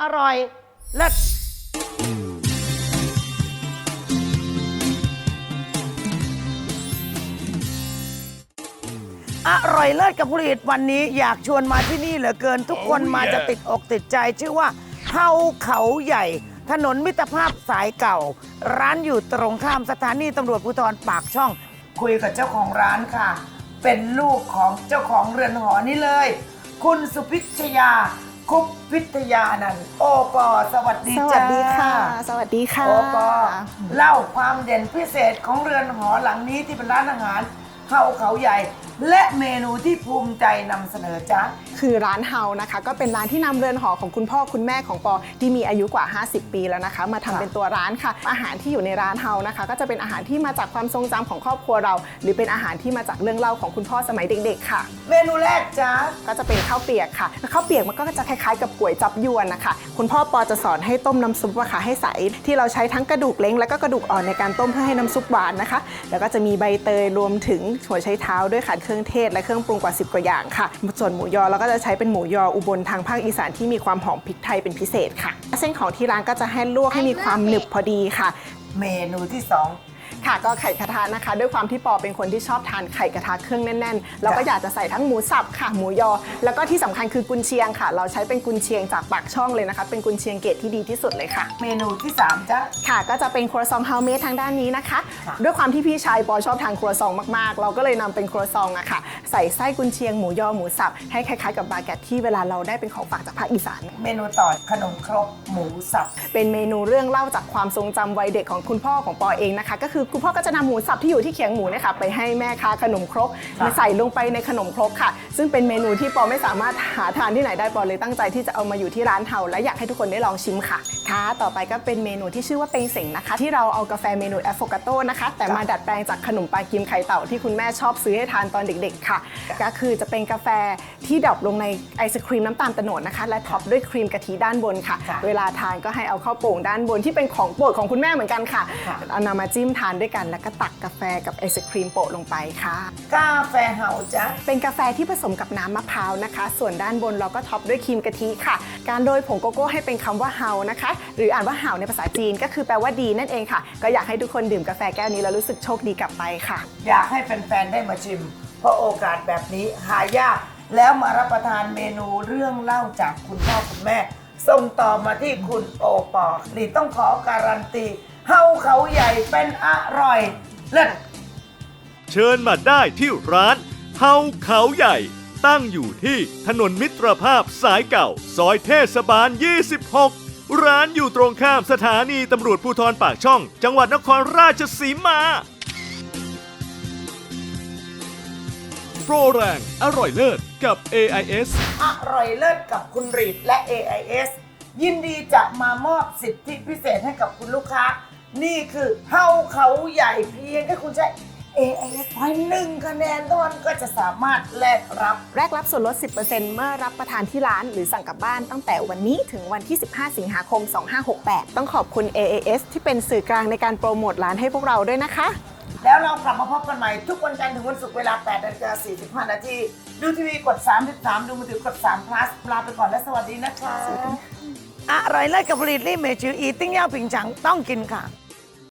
อร่อยเลิศอร่อยเลิศกับผลิตวันนี้อยากชวนมาที่นี่เหลือเกิน ทุกคน Oh มาจะติดอกติดใจ ชื่อว่าเฮาเขาใหญ่ ถนนมิตรภาพสายเก่า ร้านอยู่ตรงข้ามสถานีตำรวจภูธรปากช่อง คุยกับเจ้าของร้านค่ะ เป็นลูกของเจ้าของเรือนหอนี้เลย คุณสุพิชยา คุปพิทยานันท์โอปอสวัสดีสจ้าวัสดีค่ะ สวัสดีค่ะ โอปอเล่าความเด่นพิเศษของเรือนหอหลังนี้ที่เป็นร้านอาหารเฮาเขาใหญ่ และเมนูที่ภูมิใจนำเสนอจ้าคือร้านเฮานะคะ ก็เป็นร้านที่นำเรือนหอของคุณพ่อคุณแม่ของปอที่มีอายุกว่า 50 ปีแล้วนะคะ มาทำค่ะเป็นตัวร้านค่ะ อาหารที่อยู่ในร้านเฮานะคะ ก็จะเป็นอาหารที่มาจากความทรงจำของครอบครัวเรา หรือเป็นอาหารที่มาจากเรื่องเล่าของคุณพ่อสมัยเด็ก ๆ ค่ะ เมนูแรกจ้าก็จะเป็นข้าวเปียกค่ะข้าวเปียกมันก็จะคล้ายๆกับก๋วยจับยวนนะคะ คุณพ่อปอจะสอนให้ต้มน้ำซุปอะค่ะให้ใส ที่เราใช้ทั้งกระดูกเล้งและก็กระดูกอ่อนในการต้มเพื่อให้น้ำซุปหวานนะคะ แล้วก็จะมีใบเตยรวมถึงหัวไชเท้าด้วยค่ะเครื่องเทศ และเครื่องปรุงกว่า 10 กว่าอย่างค่ะ ส่วนหมูยอเราก็จะใช้เป็นหมูยออุบลทางภาคอีสานที่มีความหอมพริกไทยเป็นพิเศษค่ะ เส้นของที่ร้านก็จะให้ลวกให้มีความหนึบพอดีค่ะ เมนูที่สอง ค่ะก็ไข่กระทะนะคะ ด้วยความที่ปอเป็นคนที่ชอบทานไข่กระทะเครื่องแน่นๆ แล้วก็จ้ะอยากจะใส่ทั้งหมูสับค่ะหมูยอ แล้วก็ที่สำคัญคือกุนเชียงค่ะ เราใช้เป็นกุนเชียงจากปากช่องเลยนะคะ เป็นกุนเชียงเกรดที่ดีที่สุดเลยค่ะ เมนูที่สามจ้าค่ะก็จะเป็นครัวซองเฮาเมดทางด้านนี้นะคะ ค่ะ ด้วยความที่พี่ชายปอชอบทานครัวซองมากๆ เราก็เลยนำเป็นครัวซองอะค่ะ ใส่ไส้กุนเชียงหมูยอหมูสับให้คล้ายๆกับบาแกตที่เวลาเราได้เป็นของฝากจากภาคอีสาน เมนูต่อขนมครกหมูสับ เป็นเมนูเรื่องเล่าจากความทรงจำวัยเด็กของคุณพ่อของปอเองนะคะ ก็คือคุณพ่อก็จะนำหมูสับที่อยู่ที่เขียงหมูเนี่ยค่ะไปให้แม่ค้าขนมครกค่ะมาใส่ลงไปในขนมครกค่ะ ซึ่งเป็นเมนูที่ปอไม่สามารถหาทานที่ไหนได้ปอเลยตั้งใจที่จะเอามาอยู่ที่ร้านเทาและอยากให้ทุกคนได้ลองชิมค่ะค่ะต่อไปก็เป็นเมนูที่ชื่อว่าเป็งเสงนะคะ ที่เราเอากาแฟเมนูแอฟโฟกาโตนะคะ แต่มาดัดแปลงจากขนมปลากิมไข่เต่าที่คุณแม่ชอบซื้อให้ทานตอนเด็กๆค่ะ ก็คือจะเป็นกาแฟที่ดรอปลงในไอศครีมน้ำตาลโตนดนะคะ และท็อปด้วยครีมกะทิด้านบนค่ะค่ะ เวลาทานก็ให้เอาข้าวโป่งด้านบนที่เป็นของโปรดของคุณแม่เหมือนกันค่ะค่ะเอานำมาจิ้มทานด้วยกันแล้วก็ตักกาแฟกับไอศครีมโปะลงไปค่ะ กาแฟเฮาจ้าเป็นกาแฟที่ผสมกับน้ำมะพร้าวนะคะ ส่วนด้านบนเราก็ท็อปด้วยครีมกะทิค่ะ การโรยผงโกโก้ให้เป็นคำว่าเฮานะคะ หรืออ่านว่าเฮาในภาษาจีนก็คือแปลว่าดีนั่นเองค่ะ ก็อยากให้ทุกคนดื่มกาแฟแก้วนี้แล้วรู้สึกโชคดีกลับไปค่ะ อยากให้แฟนๆได้มาชิม เพราะโอกาสแบบนี้หายาก แล้วมารับประทานเมนูเรื่องเล่าจากคุณพ่อคุณแม่ ส่งต่อมาที่คุณโอปอหลีต้องขอการันตี เฮาเขาใหญ่เป็นอร่อย เลิศเชิญมาได้ที่ร้านเฮาเขาใหญ่ ตั้งอยู่ที่ถนนมิตรภาพสายเก่า ซอยเทศบาล 26 ร้านอยู่ตรงข้ามสถานีตำรวจภูธรปากช่อง จังหวัดนครราชสีมา โปรแรงอร่อยเลิศกับ AIS อร่อยเลิศกับคุณรีดและ AIS ยินดีจะมามอบสิทธิพิเศษให้กับคุณลูกค้า นี่คือเฮาเขาใหญ่เพียงแค่คุณใช้ AIS พอยหนึ่งคะแนนเท่านั้นก็จะสามารถแลกรับ แรกรับส่วนลด 10%เมื่อรับประทานที่ร้านหรือสั่งกลับบ้านตั้งแต่วันนี้ถึงวันที่ 15 สิงหาคม 2568 ต้องขอบคุณ AAS ที่เป็นสื่อกลางในการโปรโมทร้านให้พวกเราด้วยนะคะ แล้วเรากลับมาพบกันใหม่ ทุกวันจันทร์ถึงวันศุกร์เวลา8นาฬิกา45 นาที ดูทีวีกด 33 ดูมือถือกด3 plus ลาไปก่อนและสวัสดีนะคะ อร่อยเลิศกับผลิตลี่เมจืออีติ้งย่าผิงฉังต้องกินค่ะ